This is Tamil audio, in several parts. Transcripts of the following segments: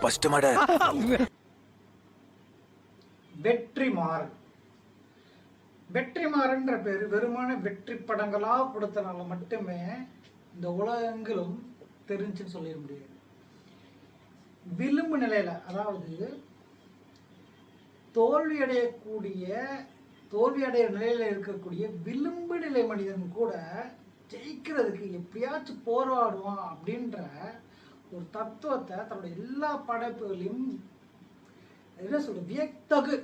ஃபர்ஸ்ட் மாட. வெற்றிமாறன். வெற்றிமாறன்ற பேர் வெறுமான வெற்றி படங்களா கொடுத்தனால மட்டுமே இந்த உலகங்களும் தெரிஞ்சுன்னு சொல்லிட முடியாது. விளிம்பு நிலையில அதாவது தோல்வியடையக்கூடிய தோல்வியடைய நிலையில இருக்கக்கூடிய விளிம்பு நிலை மனிதன் கூட ஜெயிக்கிறதுக்கு எப்படியாச்சும் போராடுவான் அப்படின்ற ஒரு தத்துவத்தை தன்னோட எல்லா படைப்புகளையும் என்ன சொல்ற வியத்தகு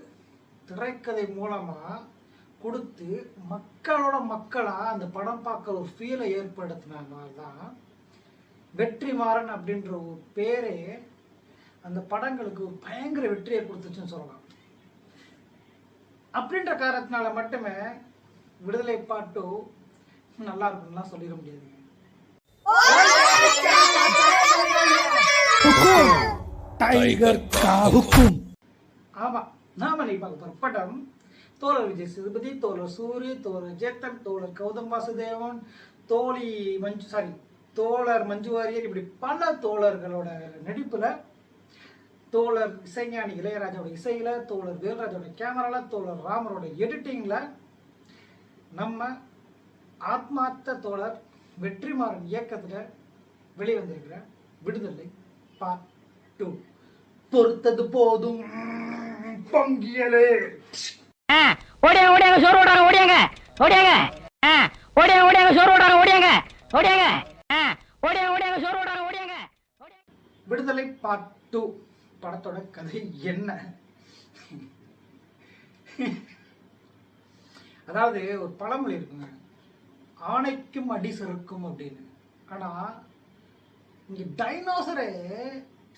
திரைக்கதை மூலமா கொடுத்து மக்களோட மக்களா அந்த படம் பார்க்க ஒரு ஃபீலை ஏற்படுத்தினாங்க தான் வெற்றிமாறன் அப்படின்ற ஒரு பேரே அந்த படங்களுக்கு பயங்கர வெற்றியை கொடுத்துச்சுன்னு சொல்லலாம். அப்படின்ற காரணத்தினால மட்டுமே விடுதலை பாட்டு நல்லா இருக்கும்லாம் சொல்லிட முடியாதுங்க டைகர் ஆமா நாம நீ பார்க்க போற படம் தோழர் விஜய் சேதுபதி தோழர் சூரி தோழர் ஜேத்தன் தோழர் கௌதம் வாசுதேவன் தோழி மஞ்சு சாரி தோழர் மஞ்சு வாரியர் இப்படி பல தோழர்களோட நடிப்புல தோழர் இசைஞானி இளையராஜாவோட இசையில தோழர் வேல்ராஜோட கேமரால தோழர் ராமரோட எடிட்டிங்ல நம்ம ஆத்மார்த்த தோழர் வெற்றிமாறன் இயக்கத்துல வெளிவந்திருக்கிற விடுதலை பார்ட் டூ பொறுத்தது போதும். பங்கியலே. ஓடியாங்க ஓடியாங்க சோறு ஓடாங்க ஓடியாங்க ஓடியாங்க. ஓடியாங்க ஓடியாங்க சோறு ஓடாங்க ஓடியாங்க ஓடியாங்க. ஓடியாங்க ஓடியாங்க சோறு ஓடாங்க ஓடியாங்க. ஓடியாங்க. விடுதலை பார்ட் டூ படத்தோட கதை என்ன? அதாவது ஒரு பழமொழி இருக்குங்க. ஆணைக்கும் அடி சறுக்கும் அப்படின்னு. ஆனால் இங்கே டைனோசரே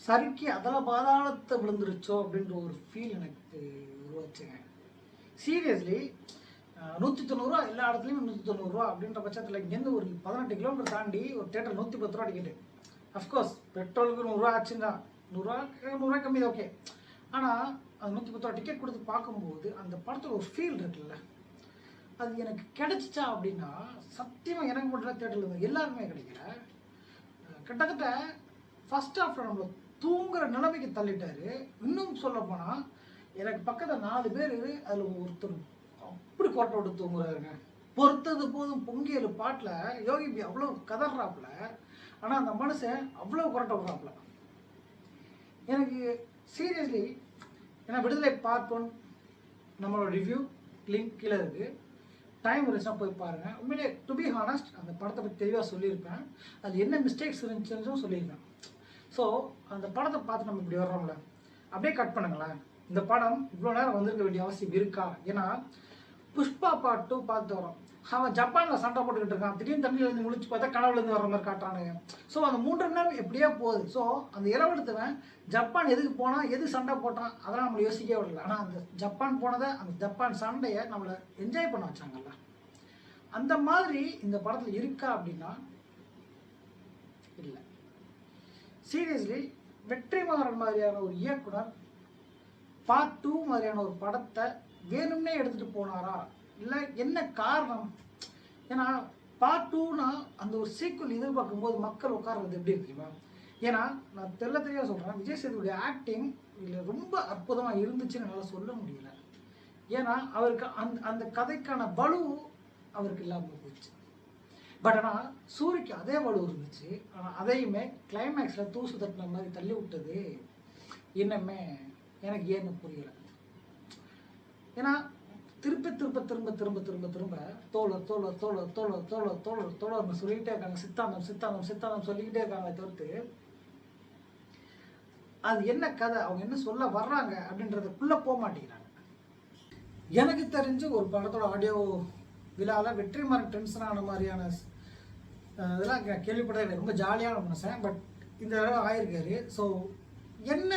சறுக்கி அதில் பாதாளத்தை விழுந்துருச்சோ அப்படின்ற ஒரு ஃபீல் எனக்கு உருவாச்சுங்க. சீரியஸ்லி நூற்றி தொண்ணூறுரூவா எல்லா இடத்துலையும் நூற்றி தொண்ணூறுரூவா அப்படின்ற பட்சத்தில் இங்கேருந்து ஒரு பதினெட்டு கிலோமீட்டர் தாண்டி ஒரு தேட்டர் நூற்றி பத்து ரூபா டிக்கெட்டு அஃப்கோர்ஸ் பெட்ரோலுக்கு நூறுரூவா ஆச்சுன்னு தான் நூறுரூவா நூறுரூவா கம்மி தான் ஓகே ஆனால் அது நூற்றி பத்து ரூபா டிக்கெட் கொடுத்து பார்க்கும்போது அந்த படத்தில் ஒரு ஃபீல் இருக்குல்ல. அது எனக்கு கிடைச்சிச்சா அப்படின்னா சத்தியமாக எனக்கு மட்டும் தேட்டரில் தான் எல்லாருமே கிடைக்கல. கிட்டத்தட்ட ஃபர்ஸ்ட் ஆஃப் நம்மளை தூங்குற நிலைமைக்கு தள்ளிட்டாரு. இன்னும் சொல்ல போனால் எனக்கு பக்கத்தில் நாலு பேர் அதில் ஒருத்தர் அப்படி கொரட்டை விட்டு தூங்குறாருங்க. பொறுத்தது போதும் பொங்கியல் பாட்டில் யோகி பி அவ்வளோ கதறாப்புல ஆனால் அந்த மனுஷன் அவ்வளோ கொரட்டை விடுறாப்புல. எனக்கு சீரியஸ்லி ஏன்னா விடுதலை பார்ப்போம். நம்மளோட ரிவ்யூ லிங்க் கீழே இருக்குது டைம் இருந்துச்சுன்னா போய் பாருங்கள் உண்மையிலே டு பி ஹானஸ்ட் அந்த படத்தை பற்றி தெளிவாக சொல்லியிருப்பேன். அது என்ன மிஸ்டேக்ஸ் இருந்துச்சுன்னு சொல்லியிருக்கேன். ஸோ அந்த படத்தை பார்த்து நம்ம இப்படி வர்றோம்ல. அப்படியே கட் பண்ணுங்களேன். இந்த படம் இவ்வளோ நேரம் வந்திருக்க வேண்டிய அவசியம் இருக்கா? ஏன்னா புஷ்பா பார்ட் டூ பார்த்து வரோம். அவன் ஜப்பானில் சண்டை போட்டுக்கிட்டு இருக்கான். திடீர்னு தண்ணியில முழிச்சு பார்த்தா கனவுல வர மாதிரி காட்டுறானுங்க. ஸோ அந்த மூன்று நேரம் எப்படியோ போகுது. ஸோ அந்த இரவெடுத்தவன் ஜப்பான் எதுக்கு போனால் எது சண்டை போட்டான் அதெல்லாம் நம்மளை யோசிக்கவே விடல. ஆனால் அந்த ஜப்பான் போனதை அந்த ஜப்பான் சண்டையை நம்மளை என்ஜாய் பண்ண வச்சாங்கல்ல. அந்த மாதிரி இந்த படத்தில் இருக்கா அப்படின்னா இல்லை. சீரியஸ்லி வெற்றிமாறன் மாதிரியான ஒரு இயக்குனர் பார்ட் டூ மாதிரியான ஒரு படத்தை வேணும்னே எடுத்துட்டு போனாரா? இல்லை என்ன காரணம்? ஏன்னா பார்ட் டூனா அந்த ஒரு சீக்குவல் எதிர்பார்க்கும் போது மக்கள் உட்கார்றது எப்படி இருக்கு தெரியுமா? ஏன்னா நான் தெல்ல தெளிவாக சொல்கிறேன் விஜய் சேதுடைய ஆக்டிங் இதில் ரொம்ப அற்புதமாக இருந்துச்சுன்னு என்னால் சொல்ல முடியல. ஏன்னா அவருக்கு அந்த அந்த கதைக்கான பலு அவருக்கு இல்லாமல் போச்சு. பட் ஆனால் சூரிக்கு அதே வலு இருந்துச்சு. ஆனால் அதையுமே கிளைமேக்ஸில் தூசு தட்டின மாதிரி தள்ளி விட்டது. இன்னமே எனக்கு ஏன்னு புரியலை. ஏன்னா திருப்ப திரும்ப திரும்ப திரும்ப திரும்ப தோழர் தோழர் தோழர் தோழர் தோழர் தோழர் தோழர் தோழர்னு சொல்லிக்கிட்டே இருக்காங்க. சித்தாந்தம் சித்தாந்தம் சித்தாந்தம் சொல்லிக்கிட்டே இருக்காங்க தவிர்த்து அது என்ன கதை? அவங்க என்ன சொல்ல வர்றாங்க அப்படின்றதுக்குள்ள போக மாட்டேங்கிறாங்க. எனக்கு தெரிஞ்சு ஒரு படத்தோட ஆடியோ விழாவில் வெற்றிமாறன் டென்ஷன் ஆன மாதிரியான இதெல்லாம் கே- கேள்விப்பட்டது ரொம்ப ஜாலியான மனுஷன் பட் இந்த தடவை ஆயிருக்காரு. ஸோ என்ன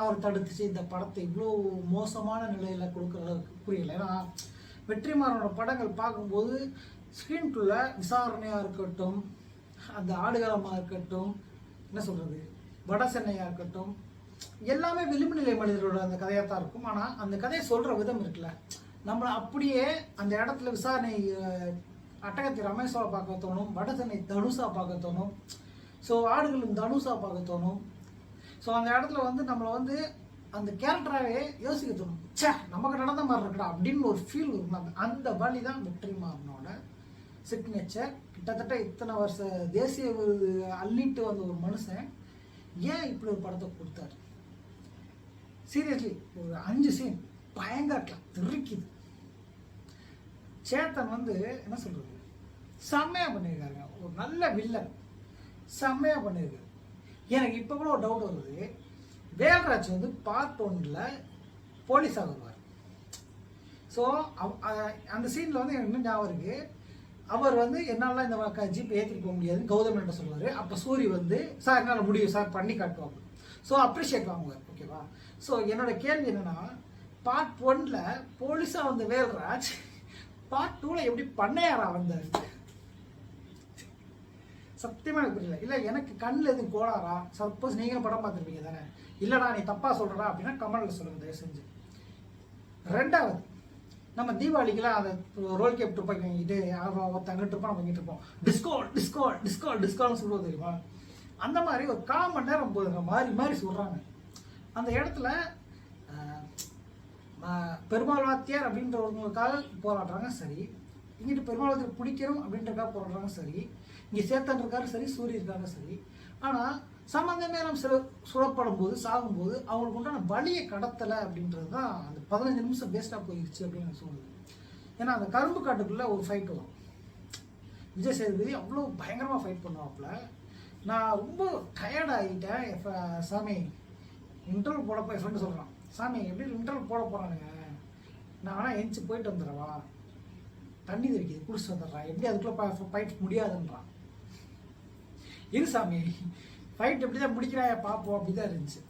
அவர் தடுத்துச்சு இந்த படத்தை இவ்வளோ மோசமான நிலையில் கொடுக்குற அளவுக்கு புரியல. ஏன்னா வெற்றிமாறனோட படங்கள் பார்க்கும்போது ஸ்க்ரீன்குள்ளே விசாரணையாக இருக்கட்டும் அந்த ஆடுகளமாக இருக்கட்டும் என்ன சொல்கிறது வட சென்னையாக இருக்கட்டும் எல்லாமே விளிம்பு நிலை மனிதர்களோட அந்த கதையாக தான் இருக்கும். ஆனால் அந்த கதையை சொல்கிற விதம் இருக்குல்ல. நம்மளை அப்படியே அந்த இடத்துல விசாரணை அட்டகத்தை அட்டகத்தி ரமேஷாவை பார்க்க தோணும் வட சென்னை தனுஷா பார்க்க தோணும். ஸோ ஆடுகளும் தனுஷா பார்க்க தோணும். ஸோ அந்த இடத்துல வந்து நம்மளை வந்து அந்த கேரக்டராகவே யோசிக்க தோணும். ச்சே நமக்கு நடந்த மாதிரி இருக்கடா அப்படின்னு ஒரு ஃபீல் இருக்கும் அந்த அந்த வழி தான் வெற்றிமாறனோட சிக்னேச்சர் கிட்டத்தட்ட இத்தனை வருஷ தேசிய விருது அள்ளிட்டு வந்த ஒரு மனுஷன் ஏன் இப்படி ஒரு படத்தை கொடுத்தாரு? சீரியஸ்லி ஒரு அஞ்சு சீன் பயங்கர திருக்கிது. சேத்தன் வந்து என்ன சொல்கிறது செம்மையாக பண்ணியிருக்காருங்க ஒரு நல்ல வில்லன் செம்மையாக பண்ணியிருக்காரு எனக்கு இப்போ கூட ஒரு டவுட் வருது வேல்ராஜ் வந்து பார்ட் ஒன்றில் போலீஸாக வருவார் ஸோ அந்த சீனில் வந்து எனக்கு இன்னும் ஞாபகம் இருக்குது அவர் வந்து என்னால் இந்த வ- ஜீப் ஏற்றிட்டு போக முடியாது கௌதம் சொல்லுவார். அப்போ சூரி வந்து சார் என்னால் முடியும் சார் பண்ணி காட்டுவாங்க. ஸோ அப்ரிஷியேட் வாங்குவார் ஓகேவா ஸோ என்னோட கேள்வி என்னன்னா பார்ட் ஒன்ல போலீஸாக வந்த வேல்ராஜ் பார்ட் டூவில் எப்படி பண்ணையாரா வந்தார்? சத்தியமாக எனக்கு புரியல. இல்லை எனக்கு கண்ணில் எதுவும் கோளாரா சப்போஸ் நீங்களும் படம் பார்த்துருப்பீங்க தானே. இல்லைடா நீ தப்பாக சொல்கிறடா அப்படின்னா கமெண்ட்ல சொல்லுங்க தயவு செஞ்சு. ரெண்டாவது நம்ம தீபாவளிக்கெல்லாம் அதை ரோல் கேப் துப்பாக்கி வாங்கிட்டு அவன் ஒருத்தன் அங்கிட்டு நம்ம இங்கிட்டு இருப்போம். டிஸ்கோ டிஸ்கோ டிஸ்கோ டிஸ்கோன்னு சொல்லுவோம் தெரியுமா? அந்த மாதிரி ஒரு கால் மணி நேரம் போதுங்க மாறி மாறி சொல்கிறாங்க அந்த இடத்துல பெருமாள் வாத்தியார் அப்படின்றவங்களுக்காக போராடுறாங்க சரி. இங்கிட்டு பெருமாள் வாத்தியார் பிடிக்கணும் அப்படின்றக்காக போராடுறாங்க சரி. இங்கே சேத்தான் இருக்காரு சரி சூரிய இருக்காங்க சரி. ஆனால் சம்பந்தமே நம்ம சில சுழப்படும் போது சாகும்போது அவங்களுக்கு உண்டான வழியை கடத்தலை அப்படின்றது தான் அந்த பதினஞ்சு நிமிஷம் வேஸ்ட்டாக போயிடுச்சு அப்படின்னு எனக்கு சொல்லுது ஏன்னா அந்த கரும்பு காட்டுக்குள்ளே ஒரு ஃபைட் வரும். விஜய் சேதுபதி அவ்வளோ பயங்கரமாக ஃபைட் பண்ணுவாப்புல. நான் ரொம்ப டயர்ட் ஆகிட்டேன். என் சாமி இன்டர்வல் போட போய் ஃப்ரெண்டு சொல்கிறான் சாமி எப்படி இன்டர்வல் போட போகிறானுங்க நான் ஆனால் எந்திச்சு போயிட்டு வந்துடுறவா தண்ணி தெரிக்குது குடிச்சு வந்துடுறான் எப்படி அதுக்குள்ளே ஃபைட் முடியாதுன்றான். இரு சாமி ஃபைட் எப்படி தான் முடிக்கிறாயா பார்ப்போம் அப்படி தான் இருந்துச்சு.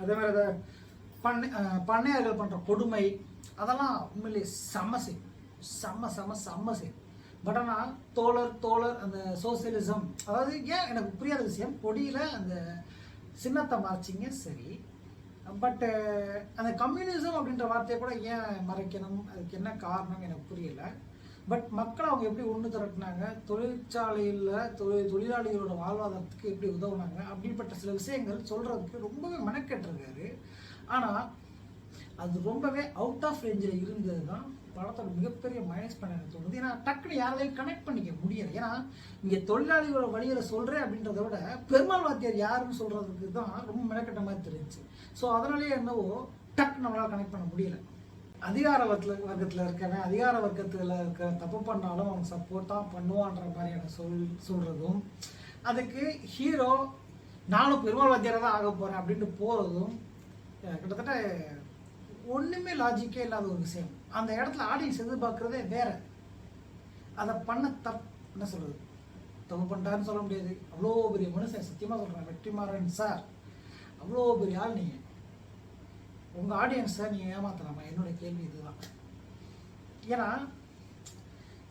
அதே மாதிரி அதை பண்ணை பண்ணையார்கள் பண்ணுற கொடுமை அதெல்லாம் உண்மையிலே செம்ம செய் செம்ம செம்ம செம்ம செய் பட் ஆனால் தோழர் தோழர் அந்த சோசியலிசம் அதாவது ஏன் எனக்கு புரியாத விஷயம் கொடியில் அந்த சின்னத்தை மறைச்சிங்க சரி. பட்டு அந்த கம்யூனிசம் அப்படின்ற வார்த்தையை கூட ஏன் மறைக்கணும்? அதுக்கு என்ன காரணம் எனக்கு புரியலை. பட் மக்களை அவங்க எப்படி ஒன்று திரட்டினாங்க? தொழிற்சாலையில் தொழில் தொழிலாளிகளோட வாழ்வாதாரத்துக்கு எப்படி உதவுனாங்க? அப்படிப்பட்ட சில விஷயங்கள் சொல்கிறதுக்கு ரொம்பவே மெனக்கெட்டிருக்காரு. ஆனால் அது ரொம்பவே அவுட் ஆஃப் ரேஞ்சில் இருந்தது தான் படத்தோட மிகப்பெரிய மைனஸ் பண்ண எனக்கு தோணுது. ஏன்னா டக்குனு யாராலையும் கனெக்ட் பண்ணிக்க முடியல. ஏன்னா இங்கே தொழிலாளிகளோட வழியில் சொல்கிறேன் அப்படின்றத விட பெருமாள் வாத்தியார் யாருன்னு சொல்கிறதுக்கு தான் ரொம்ப மெனக்கெட்ட மாதிரி தெரிஞ்சு ஸோ அதனாலேயே என்னவோ டக்கு நம்மளால் கனெக்ட் பண்ண முடியலை. அதிகார வர்க்கத்தில் வர்க்கத்தில் இருக்கவன் அதிகார வர்க்கத்தில் இருக்க தப்பு பண்ணாலும் அவங்க சப்போர்ட் தான் பண்ணுவான்ற மாதிரியான சொல் சொல்கிறதும் அதுக்கு ஹீரோ நானும் பெருமாள் வாத்தியாராக தான் ஆக போகிறேன் அப்படின்ட்டு போகிறதும் கிட்டத்தட்ட ஒன்றுமே லாஜிக்கே இல்லாத ஒரு விஷயம். அந்த இடத்துல ஆடியன்ஸ் எதிர்பார்க்குறதே வேற. அதை பண்ண தப் என்ன சொல்கிறது தப்பு பண்ணிட்டாருன்னு சொல்ல முடியாது. அவ்வளோ பெரிய மனுஷன் சத்தியமாக சொல்கிறேன் வெற்றிமாறன் சார் அவ்வளோ பெரிய ஆள் நீங்கள் உங்கள் ஆடியன்ஸை நீங்கள் ஏமாத்தலாமா? என்னோட கேள்வி இதுதான். ஏன்னா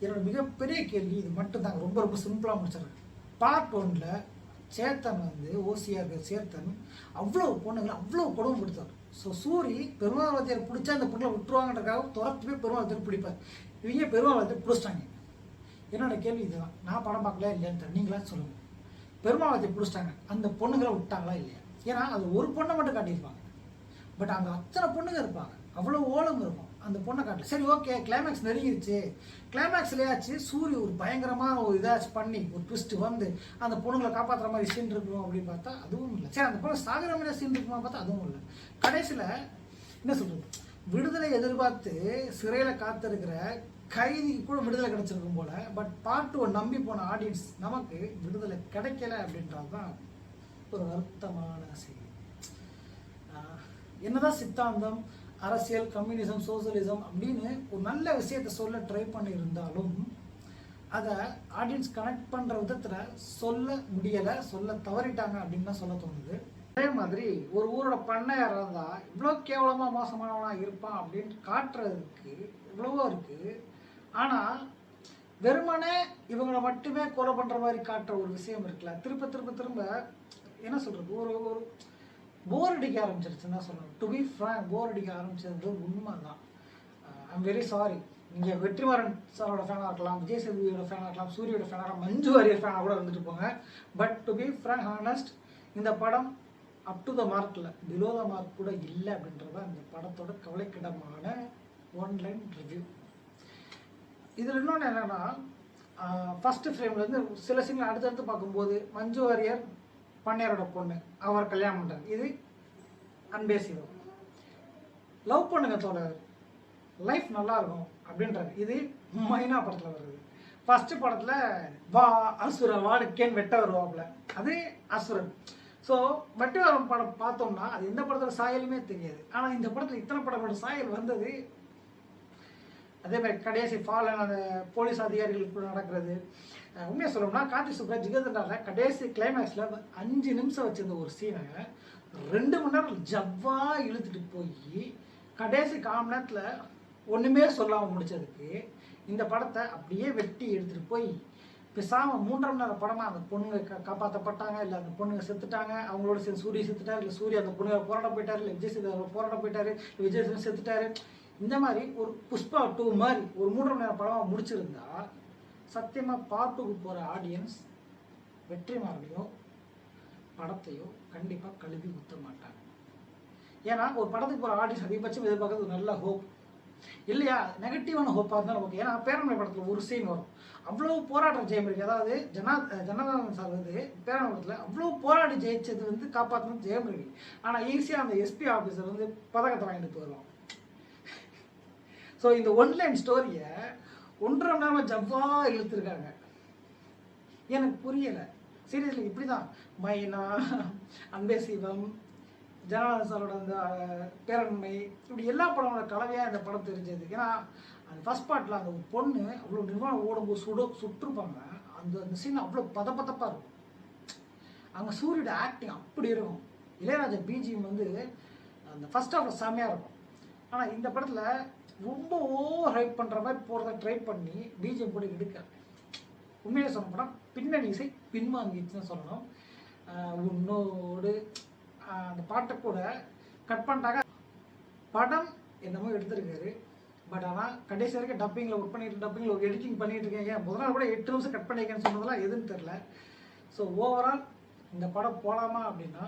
என்னோட மிகப்பெரிய கேள்வி இது மட்டும்தாங்க. ரொம்ப ரொம்ப சிம்பிளாக முடிச்சிடுறேன். பார்ட் ஒன்னில் சேத்தன் வந்து ஓசியாக இருக்கிற சேத்தன் அவ்வளோ பொண்ணுங்களை அவ்வளோ கொடுமைப்படுத்தார் ஸோ சூரி பெருமாள் வாத்தியார் பிடிச்சா அந்த பொண்ணை விட்டுருவாங்கன்றக்காக துரத்து போய் பெருமாள் வாத்தியார் பிடிப்பார். இவங்க பெருமாள் வாத்தியார் பிடிச்சிட்டாங்க. என்னோட கேள்வி இதுதான். நான் படம் பார்க்கல இல்லையான்னு நீங்களா சொல்லுங்கள் பெருமாள் வாத்தியார் பிடிச்சிட்டாங்க. அந்த பொண்ணுங்களை விட்டாங்களா இல்லையா? ஏன்னா அது ஒரு பொண்ணை மட்டும் காட்டியிருப்பாங்க. பட் அங்கே அத்தனை பொண்ணுங்க இருப்பாங்க. அவ்வளோ ஓலம் இருக்கும். அந்த பொண்ணை காட்டல. சரி ஓகே கிளைமேக்ஸ் நெருங்கிடுச்சு கிளைமேக்ஸ்லேயாச்சு சூரிய ஒரு பயங்கரமாக ஒரு இதாச்சும் பண்ணி ஒரு ட்விஸ்ட் வந்து அந்த பொண்ணுங்களை காப்பாற்றுற மாதிரி சீன் இருக்கும் அப்படின்னு பார்த்தா அதுவும் இல்லை. சரி அந்த பொண்ணு சாகர மாதிரி சீன் இருக்குமா பார்த்தா அதுவும் இல்லை. கடைசியில் என்ன சொல்கிறது விடுதலை எதிர்பார்த்து சிறையில் காத்திருக்கிற கைதிக்கு கூட விடுதலை கிடைச்சிருக்கும் போல பட் பார்ட் ஒன் நம்பி போன ஆடியன்ஸ் நமக்கு விடுதலை கிடைக்கல அப்படின்றது தான் ஒரு வருத்தமான செய்தி என்னதான் சித்தாந்தம் அரசியல் கம்யூனிசம் சோசியலிசம் அப்படின்னு ஒரு நல்ல விஷயத்தை சொல்ல ட்ரை பண்ணியிருந்தாலும் அதை ஆடியன்ஸ் கனெக்ட் பண்ணுற விதத்தில் சொல்ல முடியலை சொல்ல தவறிட்டாங்க அப்படின்னு தான் சொல்ல தோணுது. அதே மாதிரி ஒரு ஊரோட பண்ணையார் இருந்தால் இவ்வளோ கேவலமாக மோசமானவனாக இருப்பான் அப்படின்னு காட்டுறதுக்கு இவ்வளவோ இருக்குது ஆனால் வெறுமனே இவங்களை மட்டுமே கொலை பண்ணுற மாதிரி காட்டுற ஒரு விஷயம் இருக்குல்ல திரும்ப திரும்ப திரும்ப என்ன சொல்கிறது ஒரு ஒரு போர் அடிக்க ஆரம்பிச்சிருச்சுன்னு தான் சொல்லணும் டு பி ஃப்ரேங்க் போர் அடிக்க ஆரம்பிச்சது உண்மை தான் ஐம் uh, வெரி சாரி நீங்கள் வெற்றிமாறன் சாரோட ஃபேனாக இருக்கலாம் விஜய் சேதுவியோட ஃபேனாக இருக்கலாம் சூரியோட ஃபேனாக இருக்கலாம் மஞ்சு வாரியர் ஃபேனாக கூட இருந்துட்டு போங்க. But to be frank honest இந்த படம் அப் டு த மார்க்கில் பிலோ த மார்க் கூட இல்லை அப்படின்றத அந்த இந்த படத்தோட கவலைக்கிடமான ஒன்லைன் ரிவ்யூ இதில் இன்னொன்று என்னென்னா ஃபஸ்ட்டு uh, ஃப்ரேம்லேருந்து சில சீன்கள் அடுத்தடுத்து பார்க்கும்போது மஞ்சு வாரியர் பண்ணையரோட பொண்ணு. அவர் கல்யாணம் பண்ணுறாரு இது அன்பே சிவம் லவ் பண்ணுங்க தோழர். லைஃப் நல்லா இருக்கும் அப்படின்றாரு. இது மைனா படத்தில் வருது. ஃபஸ்ட்டு படத்தில் வா அசுர வாடுக்கேன் வெட்ட வருவாப்புல. அது அசுரன். ஸோ வெட்ட வரும் படம் பார்த்தோம்னா அது எந்த படத்தோட சாயலுமே தெரியாது. ஆனால் இந்த படத்தில் இத்தனை படங்களோட சாயல் வந்தது அதே மாதிரி கடைசி ஃபாலன் அந்த போலீஸ் அதிகாரிகளுக்கு நடக்கிறது உண்மையாக உண்மையை சொல்லணும்னா காந்தி சுப்ரா ஜிகர்தண்டால கடைசி கிளைமேக்ஸில் அஞ்சு நிமிஷம் வச்சிருந்த ஒரு சீனை ரெண்டு மணி நேரம் ஜவ்வாக இழுத்துட்டு போய் கடைசி கால் நேரத்தில் ஒன்றுமே சொல்லாமல் முடிச்சதுக்கு இந்த படத்தை அப்படியே வெட்டி எடுத்துகிட்டு போய் பேசாமல் மூன்றரை மணி நேரம் படமாக அந்த பொண்ணுங்க கா காப்பாற்றப்பட்டாங்க இல்லை அந்த பொண்ணுங்க செத்துட்டாங்க அவங்களோட சேர்ந்து சூரிய செத்துட்டார் இல்லை சூரிய அந்த பொண்ணுங்க போராட போயிட்டாரு இல்லை விஜய் சேது போராட போயிட்டார் விஜய் சேது செத்துட்டாரு. இந்த மாதிரி ஒரு புஷ்பா டூ மாதிரி ஒரு மூன்றரை மணி நேரம் படமாக முடிச்சிருந்தா சத்தியமாக பாட்டுக்கு போகிற ஆடியன்ஸ் வெற்றிமாறனையோ படத்தையோ கண்டிப்பாக கழுவி ஊற்ற மாட்டாங்க. ஏன்னா ஒரு படத்துக்கு போகிற ஆடியன்ஸ் அதிகபட்சம் எதிர்பார்க்கறது ஒரு நல்ல ஹோப் இல்லையா? நெகட்டிவான ஹோப்பாக இருந்தாலும் ஓகே ஏன்னா பேரமலை படத்தில் ஒரு சீன் வரும். அவ்வளோ போராட்டம் ஜெயம் இருக்கு அதாவது ஜனா ஜனநாதன் சார் வந்து பேரமலை படத்தில் அவ்வளோ போராடி ஜெயிச்சது வந்து காப்பாற்றணும் ஜெயம் இருக்கு ஆனால் ஈஸியாக அந்த எஸ்பி ஆஃபீஸர் வந்து பதக்கத்தை வாங்கிட்டு போயிடுவான். ஸோ இந்த ஒன்லைன் ஸ்டோரியை ஒன்றரை மணி நேரமாக ஜவ்வா இழுத்துருக்காங்க. எனக்கு புரியலை. சீரியஸ்லி இப்படி தான் மைனா அன்பே சிவம் ஜனநாதன் சாரோட அந்த பேரண்மை இப்படி எல்லா படங்களோட கலவையாக இந்த படம் தெரிஞ்சது. ஏன்னா அந்த ஃபர்ஸ்ட் பார்ட்டில் அந்த ஒரு பொண்ணு அவ்வளோ நிர்வாணம் ஓடும்போது சுடு சுற்றுப்பாங்க அந்த அந்த சீன் அவ்வளோ பதப்பதப்பாக இருக்கும். அங்கே சூரியோட ஆக்டிங் அப்படி இருக்கும். இளையராஜா பிஜிஎம் வந்து அந்த ஃபஸ்ட் ஹாஃப்ல செம்மையாக இருக்கும். ஆனால் இந்த படத்தில் ரொம்ப ஓவர் ஹைப் பண்ணுற மாதிரி போகிறத ட்ரை பண்ணி பிஜேபி கூட எடுக்க. உண்மையிலே சொல்ல போனால் பின்னணி இசை பின்வாங்கிச்சுன்னு சொல்லணும். உன்னோடு அந்த பாட்டை கூட கட் பண்ணிட்டாங்க. படம் என்னமோ எடுத்திருக்காரு. பட் ஆனால் கடைசி வரைக்கும் டப்பிங்கில் ஒர்க் பண்ணிட்டு டப்பிங்கில் எடிட்டிங் பண்ணிட்டு இருக்கேன். ஏன் முதல் நாள் கூட எட்டு நிமிஷம் கட் பண்ணியிருக்கேன்னு சொன்னதெல்லாம் எதுன்னு தெரில ஸோ ஓவரால் இந்த படம் போகலாமா அப்படின்னா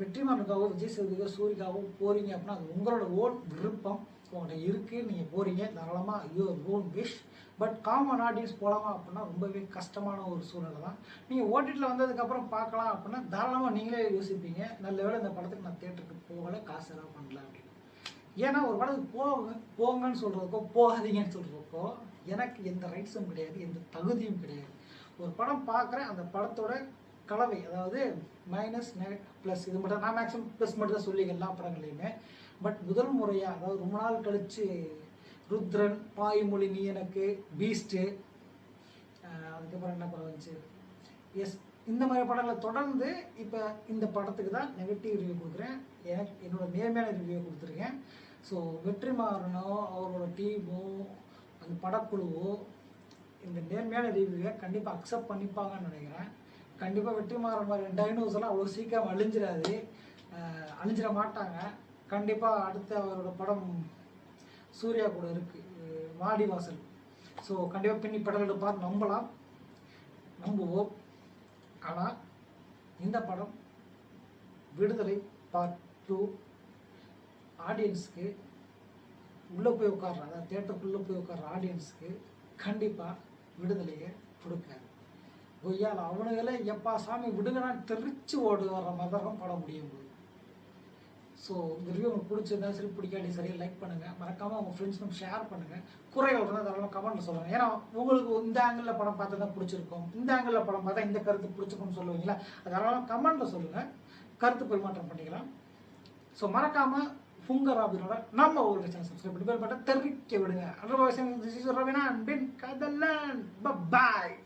வெற்றிமாறனுக்காவோ விஜய் சேதுக்கோ சூரிக்காவோ போகிறீங்க அப்படின்னா அது உங்களோட ஓன் விருப்பம். உங்கள்கிட்ட இருக்குது நீங்கள் போகிறீங்க தாராளமாக ஐயோ own wish but common audience போகலாமா அப்படின்னா ரொம்பவே கஷ்டமான ஒரு சூழ்நிலை தான். நீங்கள் ஓடிடியில் வந்ததுக்கப்புறம் பார்க்கலாம் அப்படின்னா தாராளமாக நீங்களே யோசிப்பீங்க நல்ல வேலை இந்த படத்துக்கு நான் தேட்டருக்கு போகலை காசு எல்லாம் பண்ணல அப்படின்னு. ஏன்னா ஒரு படத்துக்கு போங்க போங்கன்னு சொல்கிறதுக்கோ போகாதீங்கன்னு சொல்கிறதுக்கோ எனக்கு எந்த ரைட்ஸும் கிடையாது எந்த தகுதியும் கிடையாது. ஒரு படம் பார்க்குறேன் அந்த படத்தோட கலவை அதாவது மைனஸ் ப்ளஸ் இது மட்டும் நான் மேக்ஸிமம் ப்ளஸ் மட்டும் தான் சொல்லிக்க எல்லா படங்களையுமே. பட் முதல் முறையாக அதாவது ரொம்ப நாள் கழித்து ருத்ரன் பாய்மொழி நீ எனக்கு பீஸ்ட்டு அதுக்கப்புறம் என்ன படம் வந்துச்சு? எஸ் இந்த மாதிரி படங்களை தொடர்ந்து இப்போ இந்த படத்துக்கு தான் நெகட்டிவ் ரிவ்யூ கொடுக்குறேன். எனக்கு என்னோட நேர்மையான ரிவ்யூ கொடுத்துருக்கேன். ஸோ வெற்றிமாறனோ அவரோட டீமோ அந்த படக்குழுவோ இந்த நேர்மையான ரிவ்யூவை கண்டிப்பாக அக்செப்ட் பண்ணிப்பாங்கன்னு நினைக்கிறேன். கண்டிப்பாக வெற்றிமாறன் மாதிரி டைனோஸ் எல்லாம் அவ்வளோ சீக்கிரம் அழிஞ்சிடாது. அழிஞ்சிட மாட்டாங்க. கண்டிப்பாக அடுத்த அவரோட படம் சூர்யா கூட இருக்குது மாடி வாசல். ஸோ கண்டிப்பாக பின்னி படம் எடுப்பார் நம்பலாம். நம்புவோம். ஆனால் இந்த படம் விடுதலை பார்ட் டூ ஆடியன்ஸ்க்கு உள்ளே போய் உட்கார்ற அதாவது தேட்டருக்குள்ளே போய் உட்கார்ற ஆடியன்ஸ்க்கு கண்டிப்பாக விடுதலையை கொடுக்காது. கொய்யால் அவனுங்களே எப்பா சாமி விடுங்கன்னா தெரிச்சு ஓடு வர்ற மாதிரி தான் படம் முடியும் போது. ஸோ இந்த ரிவ்யூ உங்களுக்கு பிடிச்சிருந்தா சரி பிடிக்காட்டி சரி லைக் பண்ணுங்கள் மறக்காமல் உங்கள் ஃப்ரெண்ட்ஸ்க்கும் ஷேர் பண்ணுங்கள் குறைகள் இருந்தால் தாராளமாக கமெண்ட்டில் சொல்லுங்கள் ஏன்னா உங்களுக்கு இந்த ஆங்கிளில் படம் பார்த்தா தான் பிடிச்சிருக்கும். இந்த ஆங்கிளில் படம் பார்த்தா இந்த கருத்து பிடிச்சிருக்கும்னு சொல்லுவீங்களா? அதனால கமெண்ட்டில் சொல்லுங்கள் கருத்து பரிமாற்றம் பண்ணிக்கலாம். ஸோ மறக்காமல் ஃபுங்கர் ஆபினோட நம்ம ஒரு சேனல் சப்ஸ்கிரைப் பண்ணி பேர் பட்ட தெரிவிக்க விடுங்க. அதர்வைஸ் ரவினா அண்ட் பின் பாய்